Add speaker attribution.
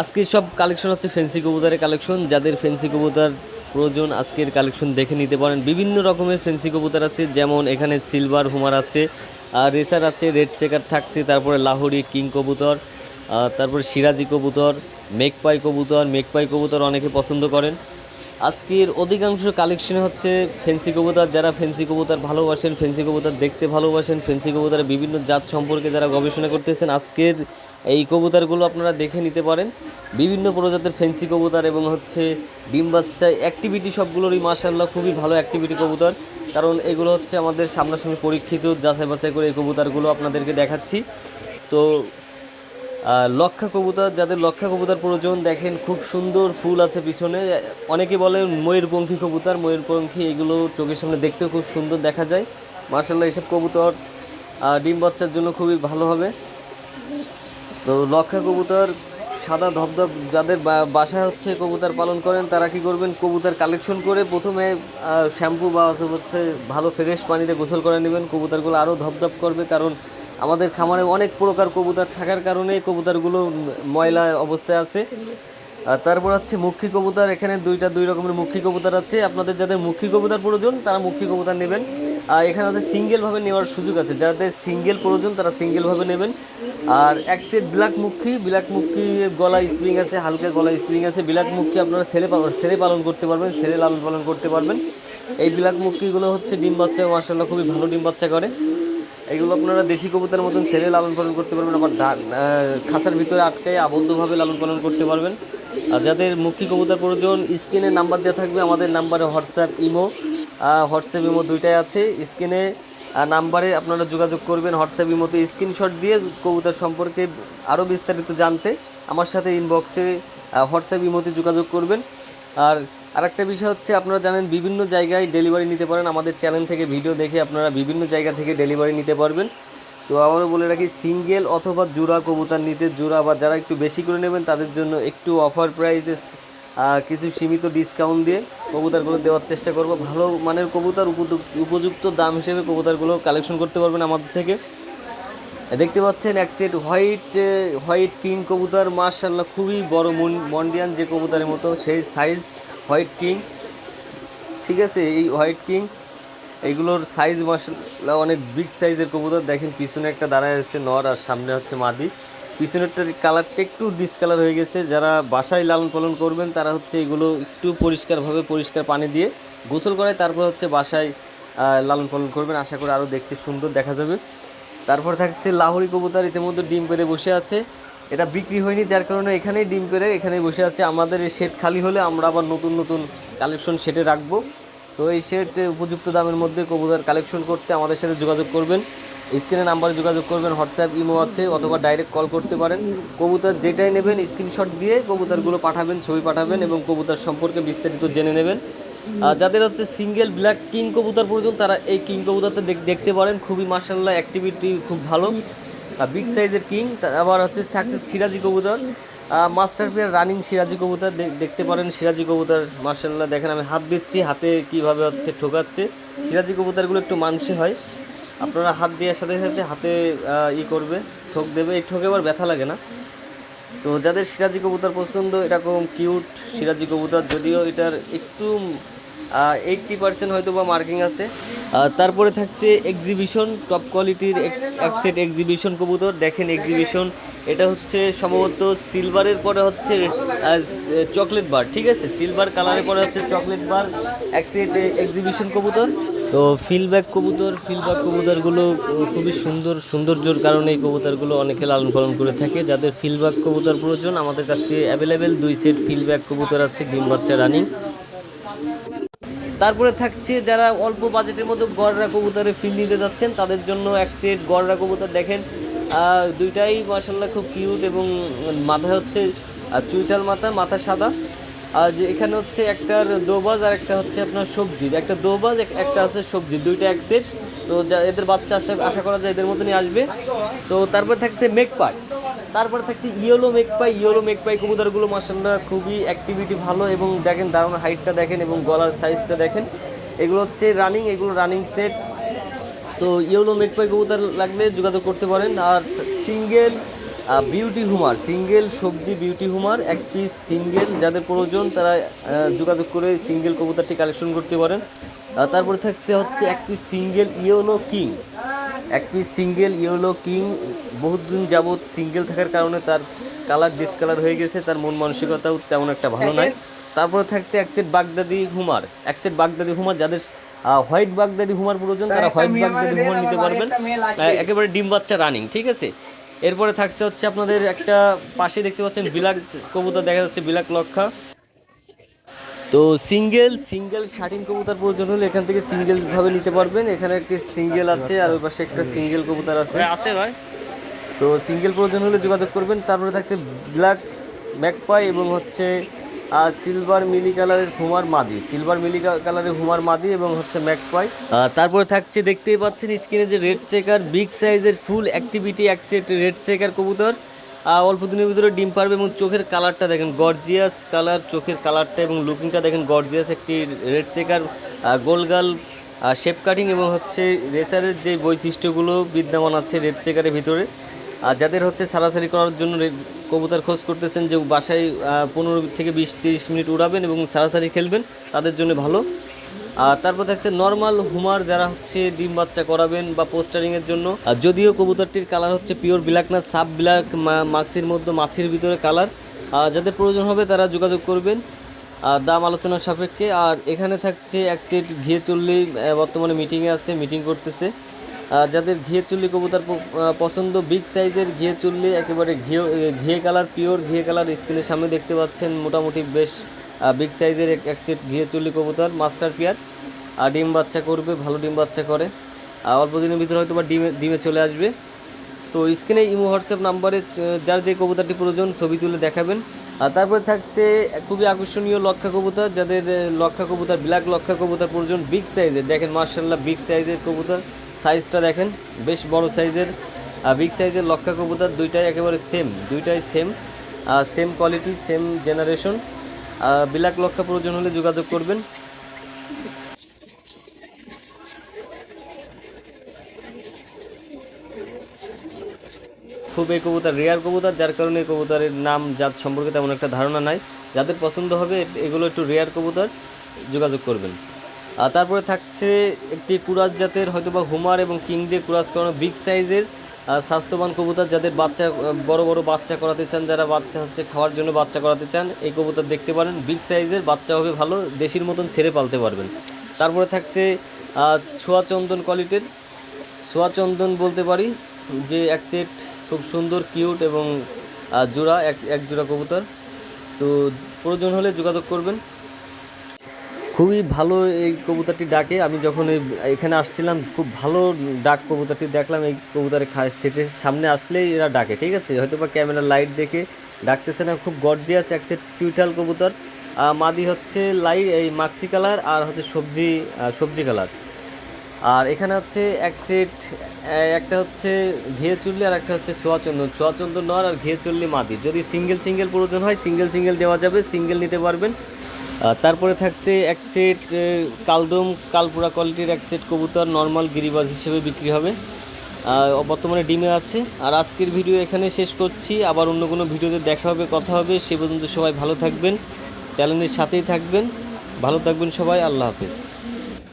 Speaker 1: আজকে সব কালেকশন হচ্ছে ফেন্সি কবুতরের কালেকশন যাদের ফেন্সি কবুতর প্রয়োজন, আজকের কালেকশন দেখে নিতে পারেন। বিভিন্ন রকমের ফেন্সি কবুতর আছে, যেমন এখানে সিলভার হুমার আছে, আর রেসার আছে রেড সেকার থাকছে, তারপরে লাহোরি কিং কবুতর তারপরে সিরাজি কবুতর মেকপাই কবুতর মেকপাই কবুতর অনেকে পছন্দ করেন। আজকের অধিকাংশ কালেকশন হচ্ছে ফেন্সি কবুতর। যারা ফেন্সি কবুতর ভালোবাসেন ফেন্সি কবুতর দেখতে ভালোবাসেন ফেন্সি কবুতরের বিভিন্ন জাত সম্পর্কে যারা গবেষণা করতেছেন, আজকের এই কবুতরগুলো আপনারা দেখে নিতে পারেন। বিভিন্ন প্রজাতির ফেন্সি কবুতর এবং হচ্ছে ডিম বাচ্চা অ্যাক্টিভিটি সবগুলোরই মার্শাল্লাহ খুবই ভালো অ্যাক্টিভিটি কবুতর। কারণ এগুলো হচ্ছে আমাদের সামনাসামনি পরীক্ষিত, যাচাই বাছাই করে এই কবুতরগুলো আপনাদেরকে দেখাচ্ছি। তো লক্ষা কবুতর, যাদের লক্ষা কবুতর প্রয়োজন, দেখেন খুব সুন্দর ফুল আছে পিছনে। অনেকে বলে ময়ূরপঙ্খী কবুতর, ময়ূরপঙ্খী এগুলো চোখের সামনে দেখতেও খুব সুন্দর দেখা যায়। মার্শাল্লাহ এসব কবুতর ডিম বাচ্চার জন্য খুবই ভালো হবে। তো লক্ষা কবুতর, সাদা ধবধব যাদের বা- বাসায় হচ্ছে কবুতর পালন করেন, তারা কি করবেন? কবুতর কালেকশন করে প্রথমে শ্যাম্পু বা হচ্ছে ভালো ফ্রেশ পানিতে গোসল করে নেবেন। কবুতরগুলো আরও ধপধপ করবে কারণ আমাদের খামারে অনেক প্রকার কবুতর থাকার কারণে কবুতরগুলো ময়লা অবস্থায় আছে। আর তারপর হচ্ছে মুখী কবুতর, এখানে দুইটা, দুই রকমের মুখী কবুতর আছে। আপনাদের যাদের মুখী কবুতর প্রয়োজন, তারা মুখী কবুতর নেবেন। আর এখানে সিঙ্গেলভাবে নেওয়ার সুযোগ আছে। যাদের সিঙ্গেল প্রয়োজন, তারা সিঙ্গেলভাবে নেবেন। আর এক সেট ব্ল্যাক মুখী ব্ল্যাক মুখী গলা স্প্রিং আছে, হালকা গলা স্প্রিং আছে। ব্ল্যাক মুখী আপনারা ছেলে ছেলে পালন করতে পারবেন ছেলে লালন পালন করতে পারবেন। এই ব্ল্যাক মুখীগুলো হচ্ছে ডিম বাচ্চা মার্শাল্লাহ খুবই ভালো ডিম বাচ্চা করে। এগুলো আপনারা দেশি কবুতরের মতন ছেলে লালন পালন করতে পারবেন, আবার খাঁচার ভিতরে আটকায় আবদ্ধভাবে লালন পালন করতে পারবেন। আর যাদের মুখী কবুতর প্রয়োজন, স্ক্রিনে নাম্বার দেওয়া থাকবে, আমাদের নাম্বারে হোয়াটসঅ্যাপ ইমো হোয়াটসঅ্যাপ ইমো দুইটাই আছে। স্ক্রিনে নাম্বারে আপনারা যোগাযোগ করবেন, হোয়াটসঅ্যাপ মতো স্ক্রিনশট দিয়ে কবুতর সম্পর্কে আরও বিস্তারিত জানতে আমার সাথে ইনবক্সে হোয়াটসঅ্যাপ, ইমোতে যোগাযোগ করবেন। আর আরেকটা বিষয় হচ্ছে, আপনারা জানেন বিভিন্ন জায়গায় ডেলিভারি নিতে পারেন। আমাদের চ্যানেল থেকে ভিডিও দেখে আপনারা বিভিন্ন জায়গা থেকে ডেলিভারি নিতে পারবেন। তো আবারও বলে রাখি সিঙ্গেল অথবা জোড়া কবুতর নিতে, জোড়া বা যারা একটু বেশি করে নেবেন, তাদের জন্য একটু অফার প্রাইসে কিছু সীমিত ডিসকাউন্ট দিয়ে কবুতরগুলো দেওয়ার চেষ্টা করব। ভালো মানের কবুতার উপযুক্ত দাম হিসেবে কবুতরগুলো কালেকশন করতে পারবেন আমাদের থেকে। দেখতে পাচ্ছেন এক সেট হোয়াইট হোয়াইট কিং কবুতর। মার্শাল্লাহ খুবই বড় মন্ডিয়ান যে কবুতরের মতো, সেই সাইজ হোয়াইট কিং ঠিক আছে, এই হোয়াইট কিং এইগুলোর সাইজ মার্শাল্লাহ অনেক বিগ সাইজের কবুতর। দেখেন, পিছনে একটা দাঁড়ায় আছে নর আর সামনে হচ্ছে মাদি। পিছনেরটার কালারটা একটু ডিসকালার হয়ে গেছে। যারা বাসায় লালন পালন করবেন, তারা হচ্ছে এগুলো একটু পরিষ্কারভাবে পরিষ্কার পানি দিয়ে গোসল করায়, তারপর হচ্ছে বাসায় লালন পালন করবেন। আশা করি আরও দেখতে সুন্দর দেখা যাবে। তারপর থাকছে লাহোরি কবুতর, ইতিমধ্যে ডিম পেরে বসে আছে। এটা বিক্রি হয়নি, যার কারণে এখানেই ডিম পেরে এখানেই বসে আছে। আমাদের এই শেড খালি হলে আমরা আবার নতুন নতুন কালেকশন শেডে রাখব। তো এই শেড উপযুক্ত দামের মধ্যে কবুতর কালেকশন করতে আমাদের সাথে যোগাযোগ করবেন। স্ক্রিনে নাম্বারে যোগাযোগ করবেন, হোয়াটসঅ্যাপ, ইমো আছে, অথবা ডাইরেক্ট কল করতে পারেন। কবুতর যেটাই নেবেন, স্ক্রিনশট দিয়ে কবুতরগুলো পাঠাবেন, ছবি পাঠাবেন এবং কবুতর সম্পর্কে বিস্তারিত জেনে নেবেন। যাদের হচ্ছে সিঙ্গেল ব্ল্যাক কিং কবুতর প্রয়োজন তারা এই কিং কবুতরটা দেখ- দেখতে পারেন। খুবই মার্শাল্লাহ অ্যাক্টিভিটি খুব ভালো। আর বিগ সাইজের কিং আবার হচ্ছে থাকছে সিরাজি কবুতর। মাস্টার পেয়ার রানিং সিরাজি কবুতর দেখতে পারেন। সিরাজি কবুতর মার্শাল্লাহ দেখেন আমি হাত দিচ্ছি, হাতে কীভাবে হচ্ছে ঠোকাচ্ছে। সিরাজি কবুতরগুলো একটু মানসে হয়। আপনারা হাত দেওয়ার সাথে সাথে হাতে ই করবে, ঠোক দেবে। এই ঠোকে আবার ব্যথা লাগে না। তো যাদের সিরাজি কবুতর পছন্দ, এরকম কিউট সিরাজি কবুতর, যদিও এটার একটু এইটটি পার্সেন্ট হয়তো বা মার্কিং আছে। তারপরে থাকছে এক্সিবিশন টপ কোয়ালিটির এক সেট এক্সিবিশন কবুতর। দেখেন এক্সিবিশন এটা হচ্ছে সম্ভবত সিলভারের পরে হচ্ছে চকলেট বার, ঠিক আছে? সিলভার কালারের পরে হচ্ছে চকলেট বার, এক সেট এক্সিবিশন কবুতর। তো ফিলব্যাক কবুতর ফিলব্যাক কবুতরগুলো খুবই সুন্দর, সৌন্দর্যর কারণে এই কবুতরগুলো অনেকে লালন পালন করে থাকে। যাদের ফিলব্যাক কবুতর প্রয়োজন, আমাদের কাছে অ্যাভেলেবেল দুই সেট ফিলব্যাক কবুতর আছে, ডিম বাচ্চা রানিং তারপরে থাকছে যারা অল্প বাজেটের মধ্যে গড়রা কবুতরে ফিল নিতে যাচ্ছেন, তাদের জন্য এক সেট গড়রা কবুতর দেখেন। দুইটাই মাসাল্লাহ খুব কিউট এবং মাথায় হচ্ছে চুইটাল মাথা মাথা সাদা। আর এখানে হচ্ছে একটার দোবাজ আর একটা হচ্ছে আপনার সবজি। একটা দোবাজ একটা আছে সবজি, দুইটা এক সেট তো যা এদের বাচ্চা আশা আশা করা যায় এদের মতনই আসবে। তো তারপর থাকছে মেকপাই তারপর থাকছে ইয়েলো মেকপাই ইয়েলো মেকপাই কবুতরগুলো মাসাল্লাহ খুবই অ্যাক্টিভিটি ভালো এবং দেখেন দারুণ হাইটটা দেখেন এবং গলার সাইজটা দেখেন। এগুলো হচ্ছে রানিং এগুলো রানিং সেট তো ইয়েলো মেকপাই কবুতর লাগলে যোগাযোগ করতে পারেন। আর সিঙ্গেল বিউটি হুমার সিঙ্গেল সবজি বিউটি হুমার এক পিস সিঙ্গেল যাদের প্রয়োজন তারা যোগাযোগ করে সিঙ্গেল কবুতরটি কালেকশন করতে পারেন। তারপরে থাকছে হচ্ছে এক পিস সিঙ্গেল ইয়েলো কিং। এক পিস সিঙ্গেল ইয়েলো কিং বহুত দিন যাবৎ সিঙ্গেল থাকার কারণে তার কালার ডিসকালার হয়ে গেছে তার মন মানসিকতাও তেমন একটা ভালো নয় তারপরে থাকছে এক সেট বাগদাদি হুমার। এক সেট বাগদাদি হুমার যাদের হোয়াইট বাগদাদি হুমার প্রয়োজন তারা হোয়াইট বাগদাদি হুমার নিতে পারবেন। একেবারে ডিম বাচ্চা রানিং ঠিক আছে? এরপরে থাকছে হচ্ছে আপনাদের একটা পাশে দেখতে পাচ্ছেন বিলাক কবুতর দেখা যাচ্ছে বিলাক লক্ষা। তো সিঙ্গেল সিঙ্গেল শার্টিন কবুতর প্রয়োজন হলে এখান থেকে সিঙ্গেল ভাবে নিতে পারবেন। এখানে একটি সিঙ্গেল আছে আর ওই পাশে একটা সিঙ্গেল কবুতর আছে।
Speaker 2: আছে ভাই।
Speaker 1: তো সিঙ্গেল প্রয়োজন হলে যোগাযোগ করবেন। তারপরে থাকছে ব্ল্যাক ম্যাকপাই এবং হচ্ছে সিলভার মিলি কালারের হুমার মাদি সিলভার মিলি কালারের হুমার মাদি এবং হচ্ছে ম্যাকপাই তারপরে থাকছে, দেখতেই পাচ্ছেন স্ক্রিনে যে রেড সেকার বিগ সাইজের ফুল অ্যাক্টিভিটি অ্যাক্সেট রেড সেকার কবুতর। অল্প দিনের ভিতরে ডিম পারবে এবং চোখের কালারটা দেখেন গর্জিয়াস কালার চোখের কালারটা এবং লুকিংটা দেখেন গর্জিয়াস একটি রেড সেকার গোলগাল শেপ কাটিং এবং হচ্ছে রেসারের যে বৈশিষ্ট্যগুলো বিদ্যমান আছে রেড চেকারের ভিতরে। যাদের হচ্ছে সারাসারি করার জন্য কবুতর খোঁজ করতেছেন যে বাসায় পনেরো থেকে বিশ, তিরিশ মিনিট উড়াবেন এবং সারাসারি খেলবেন, তাদের জন্য ভালো। আর তারপর থাকছে নর্মাল হুমার যারা হচ্ছে ডিম বাচ্চা করাবেন বা পোস্টারিংয়ের জন্য। আর যদিও কবুতরটির কালার হচ্ছে পিওর ব্ল্যাক না, সাব ব্ল্যাক মাক্সির মধ্যে মাছির ভিতরে কালার। যাদের প্রয়োজন হবে তারা যোগাযোগ করবেন। আর দাম আলোচনার সাপেক্ষে। আর এখানে থাকছে এক সেট ঘিয়ে চললেই বর্তমানে মিটিংয়ে আছে মিটিং করতেছে। যাদের ঘিয়ে চুল্লি কবুতর পছন্দ বিগ সাইজের ঘিয়ে চুল্লি, একেবারে ঘিয়ে ঘিয়ে কালার পিওর ঘিয়ে কালার স্ক্রিনের সামনে দেখতে পাচ্ছেন মোটামুটি বেশ বিগ সাইজের এক সেট ঘিয়ে চুল্লি কবুতর মাস্টার পেয়ার আর ডিম বাচ্চা করবে, ভালো ডিম বাচ্চা করে। অল্প দিনের ভিতরে হয়তো বা ডিমে ডিমে চলে আসবে। তো স্ক্রিনে ইমো হোয়াটসঅ্যাপ নাম্বারে যার যে কবুতরটি প্রয়োজন, ছবি তুলে দেখাবেন। আর তারপরে থাকছে খুবই আকর্ষণীয় লক্ষা কবুতর, যাদের লক্ষা কবুতর ব্ল্যাক লক্ষা কবুতর প্রয়োজন বিগ সাইজের দেখেন মার্শাল্লাহ বিগ সাইজের কবুতর। সাইজটা দেখেন, বেশ বড় সাইজের বিগ সাইজের লক্ষা কবুতর, দুইটাই একেবারে সেম দুইটাই same same quality same generation black লক্ষা প্রয়োজন হলে যোগাযোগ করবেন। খুব এই কবুতর রেয়ার কবুতর, যার কারণে এই কবুতরের নাম, জাত সম্পর্কে তেমন একটা ধারণা নাই। যাদের পছন্দ হবে এগুলো একটু রেয়ার কবুতর, যোগাযোগ করবেন। তারপরে থাকছে একটি কুরাজ জাতের হয়তো বা হুমার এবং কিং দিয়ে কুরাজ করানো বিগ সাইজের স্বাস্থ্যবান কবুতর যাদের বাচ্চা বড় বড় বাচ্চা করাতে চান, যারা বাচ্চা হচ্ছে খাওয়ার জন্য বাচ্চা করাতে চান, এই কবুতর দেখতে পারেন। বিগ সাইজের, বাচ্চা হবে ভালো, দেশির মতন ছেড়ে পালতে পারবেন। তারপরে থাকছে ছোয়া চন্দন কোয়ালিটির। সোয়া চন্দন বলতে পারি, যে এক সেট খুব সুন্দর, কিউট এবং জোড়া, এক এক জোড়া কবুতর। তো প্রয়োজন হলে যোগাযোগ করবেন। খুবই ভালো এই কবুতরটি ডাকে। আমি যখন এখানে আসছিলাম, খুব ভালো ডাক কবুতরটি দেখলাম। এই কবুতরের সেটের সামনে আসলেই এরা ডাকে, ঠিক আছে? হয়তো বা ক্যামেরা লাইট দেখে ডাকতেছে না, খুব গর্জিয়াস এক সেট চুইটাল কবুতর। মাদি হচ্ছে লাইট এই মাক্সি কালার আর হচ্ছে সবজি সবজি কালার। আর এখানে হচ্ছে এক সেট একটা হচ্ছে ঘিয়ে চুল্লি আর একটা হচ্ছে সোয়া চন্দন সোয়া চন্দন নর আর ঘিয়ে চুল্লি মাদি। যদি সিঙ্গেল সিঙ্গেল প্রয়োজন হয়, সিঙ্গেল সিঙ্গেল দেওয়া যাবে, সিঙ্গেল নিতে পারবেন। তারপরে থাকছে এক সেট কালদম, কালপুরা কোয়ালিটির এক সেট কবুতর নর্মাল গিরিবাজ হিসেবে বিক্রি হবে। বর্তমানে ডিমে আছে। আর আজকের ভিডিও এখানে শেষ করছি। আবার অন্য কোনো ভিডিওতে দেখা হবে, কথা হবে, সে পর্যন্ত সবাই ভালো থাকবেন। চ্যানেলের সাথেই থাকবেন। ভালো থাকবেন সবাই, আল্লাহ হাফেজ।